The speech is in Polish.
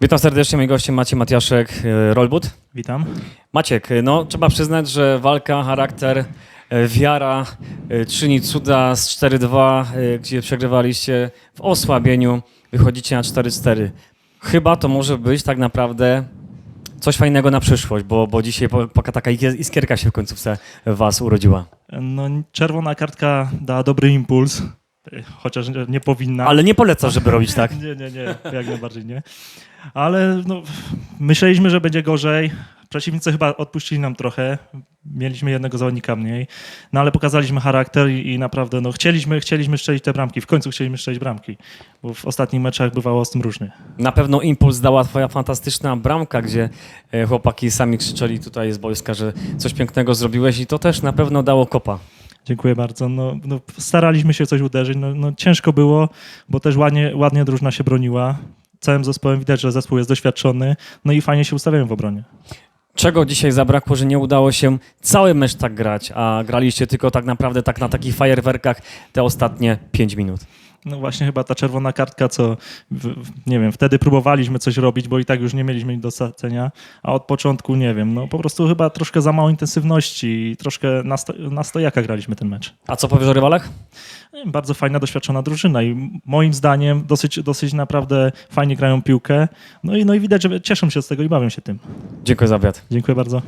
Witam serdecznie, mój gościem Maciej Matiaszek, e, Rollbud. Witam. Maciek, e, no trzeba przyznać, że walka, charakter, e, wiara czyni cuda z 4-2, e, gdzie przegrywaliście w osłabieniu, wychodzicie na 4-4. Chyba to może być tak naprawdę coś fajnego na przyszłość, bo, bo dzisiaj taka iskier- iskierka się w końcówce was urodziła. No, czerwona kartka dała dobry impuls, chociaż nie- powinna. Ale nie polecasz, żeby robić tak. Nie, nie, nie, jak najbardziej nie. Ale no, myśleliśmy, że będzie gorzej. Przeciwnicy chyba odpuścili nam trochę. Mieliśmy jednego zawodnika mniej, no ale pokazaliśmy charakter i, i naprawdę no, chcieliśmy, chcieliśmy strzelić te bramki. W końcu chcieliśmy strzelić bramki, bo w ostatnich meczach bywało z tym różnie. Na pewno impuls dała twoja fantastyczna bramka, gdzie e, chłopaki sami krzyczeli tutaj z boiska, że coś pięknego zrobiłeś i to też na pewno dało kopa. Dziękuję bardzo. No, no, staraliśmy się coś uderzyć. No, no, ciężko było, bo też ładnie, ładnie drużyna się broniła. Całym zespołem widać, że zespół jest doświadczony, no i fajnie się ustawiają w obronie. Czego dzisiaj zabrakło, że nie udało się cały mecz tak grać, a graliście tylko tak naprawdę tak na takich fajerwerkach te ostatnie 5 minut? No właśnie chyba ta czerwona kartka, co w, nie wiem, wtedy próbowaliśmy coś robić, bo i tak już nie mieliśmy nic do stracenia, a od początku nie wiem, no po prostu chyba troszkę za mało intensywności i troszkę na, sto, na stojaka graliśmy ten mecz. A co powiesz o rywalach? Wiem, Bardzo fajna, doświadczona drużyna i moim zdaniem dosyć, dosyć naprawdę fajnie grają piłkę. No i, no i widać, że cieszą się z tego i bawią się tym. Dziękuję za wywiad. Dziękuję bardzo.